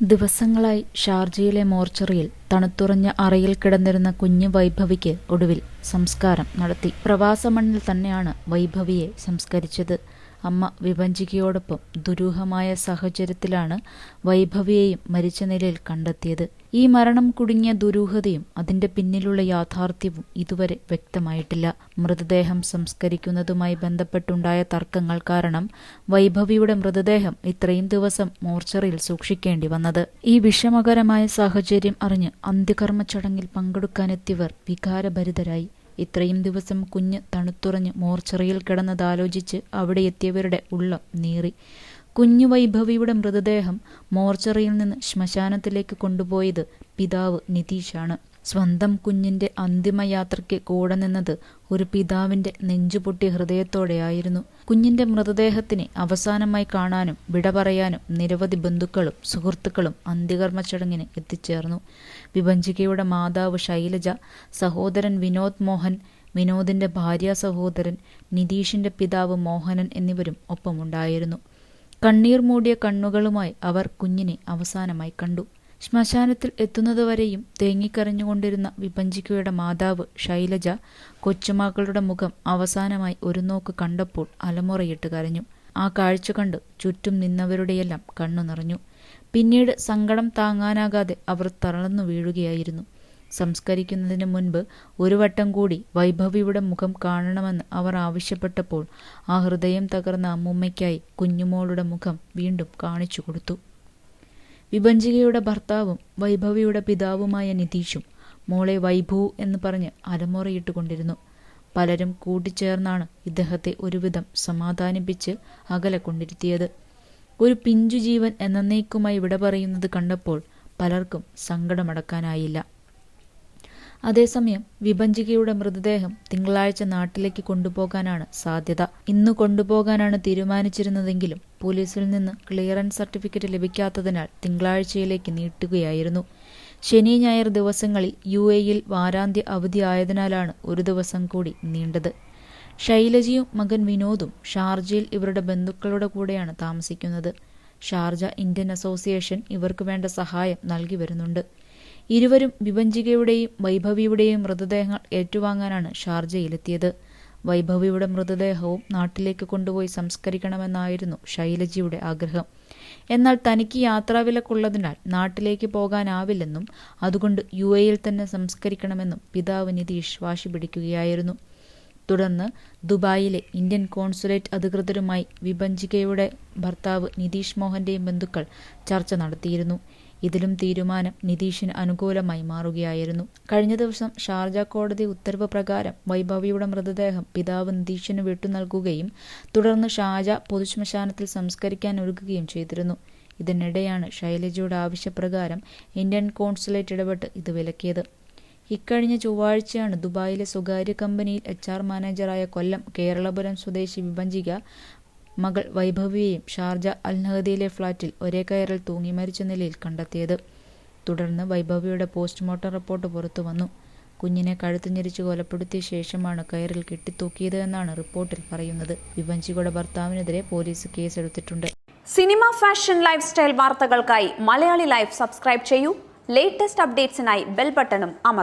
ദിവസങ്ങളായി ഷാർജയിലെ മോർച്ചറിയിൽ തണുത്തുറഞ്ഞ അറയിൽ കിടന്നിരുന്ന കുഞ്ഞു വൈഭവിക്ക് ഒടുവിൽ സംസ്കാരം നടത്തി. പ്രവാസ മണ്ണിൽ തന്നെയാണ് വൈഭവിയെ സംസ്കരിച്ചത്. അമ്മ വിഭഞ്ചികയോടൊപ്പം ദുരൂഹമായ സാഹചര്യത്തിലാണ് വൈഭവിയെയും മരിച്ച നിലയിൽ കണ്ടെത്തിയത്. ഈ മരണം കുടുങ്ങിയ ദുരൂഹതയും അതിന്റെ പിന്നിലുള്ള യാഥാർത്ഥ്യവും ഇതുവരെ വ്യക്തമായിട്ടില്ല. മൃതദേഹം സംസ്കരിക്കുന്നതുമായി ബന്ധപ്പെട്ടുണ്ടായ തർക്കങ്ങൾ കാരണം വൈഭവിയുടെ മൃതദേഹം ഇത്രയും ദിവസം മോർച്ചറിയിൽ സൂക്ഷിക്കേണ്ടി വന്നത്. ഈ വിഷമകരമായ സാഹചര്യം അറിഞ്ഞ് അന്ത്യകർമ്മ ചടങ്ങിൽ പങ്കെടുക്കാനെത്തിയവർ വികാരഭരിതരായി. ഇത്രയും ദിവസം കുഞ്ഞ് തണുത്തുറഞ്ഞ് മോർച്ചറിയിൽ കിടന്നതാലോചിച്ച് അവിടെ എത്തിയവരുടെ ഉള്ളം നീറി. കുഞ്ഞു വൈഭവിയുടെ മൃതദേഹം മോർച്ചറിയിൽ നിന്ന് ശ്മശാനത്തിലേക്ക് കൊണ്ടുപോയത് പിതാവ് നിതീഷാണ്. സ്വന്തം കുഞ്ഞിന്റെ അന്തിമയാത്രയ്ക്ക് കൂടെ നിന്നത് ഒരു പിതാവിന്റെ നെഞ്ചുപൊട്ടിയ ഹൃദയത്തോടെയായിരുന്നു. കുഞ്ഞിന്റെ മൃതദേഹത്തിന് അവസാനമായി കാണാനും വിട പറയാനും നിരവധി ബന്ധുക്കളും സുഹൃത്തുക്കളും അന്ത്യകർമ്മ ചടങ്ങിന് എത്തിച്ചേർന്നു. വിഭഞ്ചികയുടെ മാതാവ് ശൈലജ സഹോദരൻ വിനോദ് മോഹൻ വിനോദിന്റെ ഭാര്യ സഹോദരൻ നിതീഷിന്റെ പിതാവ് മോഹനൻ എന്നിവരും ഒപ്പമുണ്ടായിരുന്നു. കണ്ണീർ മൂടിയ കണ്ണുകളുമായി അവർ കുഞ്ഞിനെ അവസാനമായി കണ്ടു. ശ്മശാനത്തിൽ എത്തുന്നതുവരെയും തേങ്ങിക്കരഞ്ഞുകൊണ്ടിരുന്ന വിപഞ്ചിക്കയുടെ മാതാവ് ശൈലജ കൊച്ചുമകളുടെ മുഖം അവസാനമായി ഒരു നോക്ക് കണ്ടപ്പോൾ അലമുറയിട്ട് കരഞ്ഞു. ആ കാഴ്ച കണ്ട് ചുറ്റും നിന്നവരുടെയെല്ലാം കണ്ണു നിറഞ്ഞു. പിന്നീട് സങ്കടം താങ്ങാനാകാതെ അവർ തളർന്നു വീഴുകയായിരുന്നു. സംസ്കരിക്കുന്നതിന് മുൻപ് ഒരു വട്ടം കൂടി വൈഭവിയുടെ മുഖം കാണണമെന്ന് അവർ ആവശ്യപ്പെട്ടപ്പോൾ ആ ഹൃദയം തകർന്ന അമ്മൂമ്മയ്ക്കായി കുഞ്ഞുമോളുടെ മുഖം വീണ്ടും കാണിച്ചു കൊടുത്തു. വിഭഞ്ചികയുടെ ഭർത്താവും വൈഭവിയുടെ പിതാവുമായ നിതീഷും മോളെ വൈഭൂ എന്ന് പറഞ്ഞ് അലമുറയിട്ടുകൊണ്ടിരുന്നു പലരും കൂട്ടിച്ചേർന്നാണ് ഇദ്ദേഹത്തെ ഒരുവിധം സമാധാനിപ്പിച്ച് അകലെ കൊണ്ടിരുത്തിയത്. ഒരു പിഞ്ചു ജീവൻ എന്നേക്കുമായി വിട പറയുന്നത് കണ്ടപ്പോൾ പലർക്കും സങ്കടമടക്കാനായില്ല. അതേസമയം വിഭഞ്ചികയുടെ മൃതദേഹം തിങ്കളാഴ്ച നാട്ടിലേക്ക് കൊണ്ടുപോകാനാണ് സാധ്യത. ഇന്ന് കൊണ്ടുപോകാനാണ് തീരുമാനിച്ചിരുന്നതെങ്കിലും പോലീസിൽ നിന്ന് ക്ലിയറൻസ് സർട്ടിഫിക്കറ്റ് ലഭിക്കാത്തതിനാൽ തിങ്കളാഴ്ചയിലേക്ക് നീട്ടുകയായിരുന്നു. ശനി ഞായർ ദിവസങ്ങളിൽ യു എയിൽ വാരാന്ത്യ അവധിയായതിനാലാണ് ഒരു ദിവസം കൂടി നീണ്ടത്. ശൈലജയും മകൻ വിനോദും ഷാർജയിൽ ഇവരുടെ ബന്ധുക്കളുടെ കൂടെയാണ് താമസിക്കുന്നത്. ഷാർജ ഇന്ത്യൻ അസോസിയേഷൻ ഇവർക്ക് വേണ്ട സഹായം നൽകി വരുന്നുണ്ട്. ഇരുവരും വിഭഞ്ചികയുടെയും വൈഭവിയുടെയും മൃതദേഹങ്ങൾ ഏറ്റുവാങ്ങാനാണ് ഷാർജയിലെത്തിയത്. വൈഭവിയുടെ മൃതദേഹവും നാട്ടിലേക്ക് കൊണ്ടുപോയി സംസ്കരിക്കണമെന്നായിരുന്നു ശൈലജിയുടെ ആഗ്രഹം. എന്നാൽ തനിക്ക് യാത്രാവിലക്കുള്ളതിനാൽ നാട്ടിലേക്ക് പോകാനാവില്ലെന്നും അതുകൊണ്ട് യു എയിൽ തന്നെ സംസ്കരിക്കണമെന്നും പിതാവ് നിതീഷ് വാശി പിടിക്കുകയായിരുന്നു. തുടർന്ന് ദുബായിലെ ഇന്ത്യൻ കോൺസുലേറ്റ് അധികൃതരുമായി വിഭഞ്ചികയുടെ ഭർത്താവ് നിതീഷ് മോഹന്റെയും ബന്ധുക്കൾ ചർച്ച നടത്തിയിരുന്നു. ഇതിലും തീരുമാനം നിതീഷിന് അനുകൂലമായി മാറുകയായിരുന്നു. കഴിഞ്ഞ ദിവസം ഷാർജ കോടതി ഉത്തരവ് പ്രകാരം വൈഭവിയുടെ മൃതദേഹം പിതാവ് നിതീഷിന് വിട്ടു നൽകുകയും തുടർന്ന് ഷാജ പൊതുശ്മശാനത്തിൽ സംസ്കരിക്കാൻ ഒരുക്കുകയും ചെയ്തിരുന്നു. ഇതിനിടെയാണ് ശൈലജയുടെ ആവശ്യപ്രകാരം ഇന്ത്യൻ കോൺസുലേറ്റ് ഇടപെട്ട് ഇത് വിലക്കിയത്. ഇക്കഴിഞ്ഞ ചൊവ്വാഴ്ചയാണ് ദുബായിലെ സ്വകാര്യ കമ്പനിയിൽ എച്ച് ആർ മാനേജറായ കൊല്ലം കേരളപുരം സ്വദേശി വിഭജിക മകൾ വൈഭവിയെയും ഷാർജ അൽനഹദിയിലെ ഫ്ളാറ്റിൽ ഒരേ കയറിൽ തൂങ്ങി മരിച്ച നിലയിൽ കണ്ടെത്തിയത്. തുടർന്ന് വൈഭവിയുടെ പോസ്റ്റ്മോർട്ടം റിപ്പോർട്ട് പുറത്തു വന്നു. കുഞ്ഞിനെ കഴുത്തുഞ്ഞെരിച്ച് കൊലപ്പെടുത്തിയ ശേഷമാണ് കയറിൽ കെട്ടിത്തൂക്കിയത് എന്നാണ് റിപ്പോർട്ടിൽ പറയുന്നത്. വിവഞ്ചിയുടെ ഭർത്താവിനെതിരെ പോലീസ് കേസെടുത്തിട്ടുണ്ട്. സിനിമ ഫാഷൻ ലൈഫ് സ്റ്റൈൽ വാർത്തകൾക്കായി മലയാളി ലൈഫ് സബ്സ്ക്രൈബ് ചെയ്യൂ. ലേറ്റസ്റ്റ് അപ്ഡേറ്റ്സിനായി ബെൽ ബട്ടണും അമർ